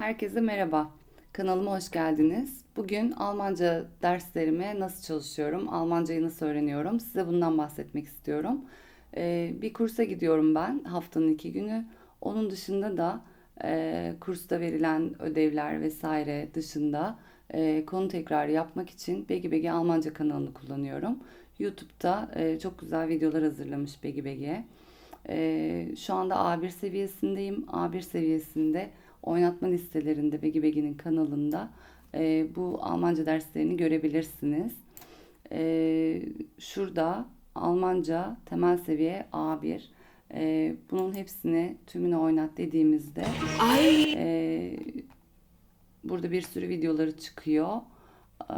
Herkese merhaba. Kanalıma hoş geldiniz. Bugün Almanca derslerime nasıl çalışıyorum, Almancayı nasıl öğreniyorum size bundan bahsetmek istiyorum. Ee, bir kursa gidiyorum ben haftanın iki günü. Onun dışında da e, kursta verilen ödevler vesaire dışında e, konu tekrarı yapmak için Begi Begi Almanca kanalını kullanıyorum. YouTube'da e, çok güzel videolar hazırlamış Begi Begi'ye. Şu anda A1 seviyesindeyim. A1 seviyesinde oynatma listelerinde Begi Begi'nin kanalında e, bu Almanca derslerini görebilirsiniz. E, şurada Almanca temel seviye A1. E, bunun hepsini tümünü oynat dediğimizde e, burada bir sürü videoları çıkıyor. E,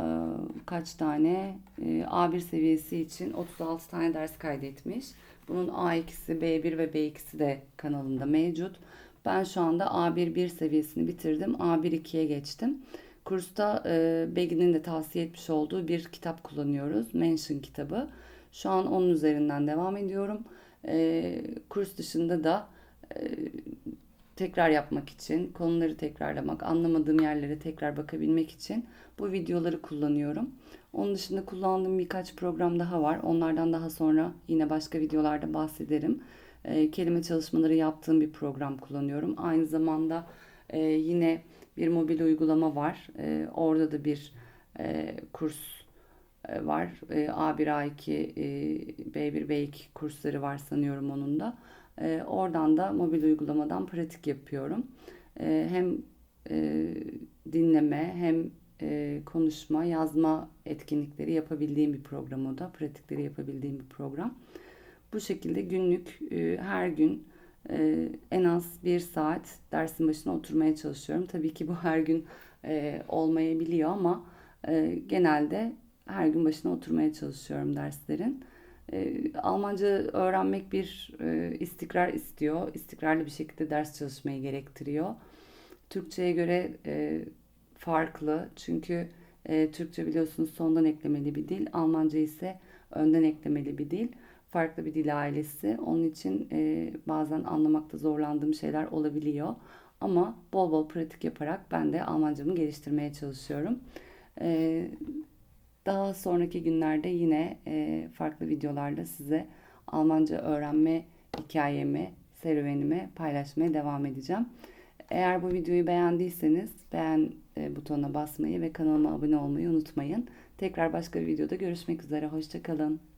kaç tane? E, A1 seviyesi için 36 tane ders kaydetmiş. Bunun A2'si, B1 ve B2'si de kanalında mevcut. Ben şu anda A1 1 seviyesini bitirdim. A1 2'ye geçtim. Kursta e, Begin'in de tavsiye etmiş olduğu bir kitap kullanıyoruz. Mention kitabı. Şu an onun üzerinden devam ediyorum. E, kurs dışında da e, tekrar yapmak için, konuları tekrarlamak, anlamadığım yerlere tekrar bakabilmek için bu videoları kullanıyorum. Onun dışında kullandığım birkaç program daha var. Onlardan daha sonra yine başka videolarda bahsederim. E, kelime çalışmaları yaptığım bir program kullanıyorum. Aynı zamanda e, yine bir mobil uygulama var. E, orada da bir e, kurs e, var. E, A1, A2, e, B1, B2 kursları var sanıyorum onun da. E, oradan da mobil uygulamadan pratik yapıyorum. E, hem e, dinleme hem e, konuşma, yazma etkinlikleri yapabildiğim bir program o da. Pratikleri yapabildiğim bir program. Bu şekilde günlük e, her gün e, en az bir saat dersin başına oturmaya çalışıyorum. Tabii ki bu her gün e, olmayabiliyor ama e, genelde her gün başına oturmaya çalışıyorum derslerin. E, Almanca öğrenmek bir e, istikrar istiyor. İstikrarlı bir şekilde ders çalışmayı gerektiriyor. Türkçe'ye göre e, farklı çünkü e, Türkçe biliyorsunuz sondan eklemeli bir dil. Almanca ise önden eklemeli bir dil. Farklı bir dil ailesi. Onun için e, bazen anlamakta zorlandığım şeyler olabiliyor. Ama bol bol pratik yaparak ben de Almancamı geliştirmeye çalışıyorum. E, daha sonraki günlerde yine e, farklı videolarda size Almanca öğrenme hikayemi, serüvenimi paylaşmaya devam edeceğim. Eğer bu videoyu beğendiyseniz beğen e, butonuna basmayı ve kanalıma abone olmayı unutmayın. Tekrar başka bir videoda görüşmek üzere. Hoşçakalın.